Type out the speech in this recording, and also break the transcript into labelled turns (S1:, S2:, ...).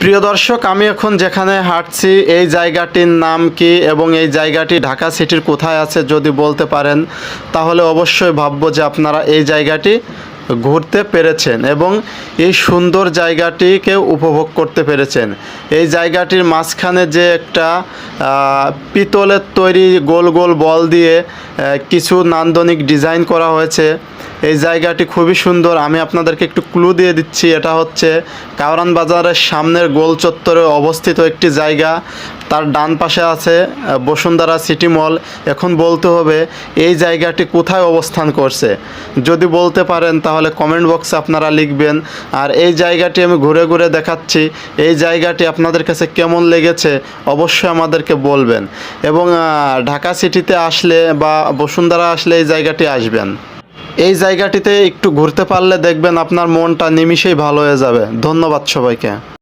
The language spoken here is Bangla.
S1: প্রিয় দর্শক, আমি এখন যেখানে হাঁটছি, এই জায়গাটির নাম কি এবং এই জায়গাটি ঢাকা সিটির কোথায় আছে যদি বলতে পারেন, তাহলে অবশ্যই ভাববো যে আপনারা এই জায়গাটি ঘুরতে পেরেছেন এবং এই সুন্দর জায়গাটিকে উপভোগ করতে পেরেছেন। এই জায়গাটির মাঝখানে যে একটা পিতলের তৈরি গোল গোল বল দিয়ে কিছু নান্দনিক ডিজাইন করা হয়েছে। এই জায়গাটি খুবই সুন্দর। আমি আপনাদেরকে একটু ক্লু দিয়ে দিচ্ছি। এটা হচ্ছে কাওরান বাজারের সামনের গোল চত্বরে অবস্থিত একটি জায়গা। তার ডান পাশে আছে বসুন্ধরা সিটি মল। এখন বলতে হবে, এই জায়গাটি কোথায় অবস্থান করছে? যদি বলতে পারেন, তাহলে কমেন্ট বক্সে আপনারা লিখবেন। আর এই জায়গাটি আমি ঘুরে ঘুরে দেখাচ্ছি। এই জায়গাটি আপনাদের কাছে কেমন লেগেছে, অবশ্যই আমাদেরকে বলবেন। এবং ঢাকা সিটিতে আসলে বা বসুন্ধরা আসলে এই জায়গাটি আসবেন। এই জায়গাটিতে একটু ঘুরতে পারলে দেখবেন আপনার মনটা নিমিষেই ভালো হয়ে যাবে। ধন্যবাদ সবাইকে।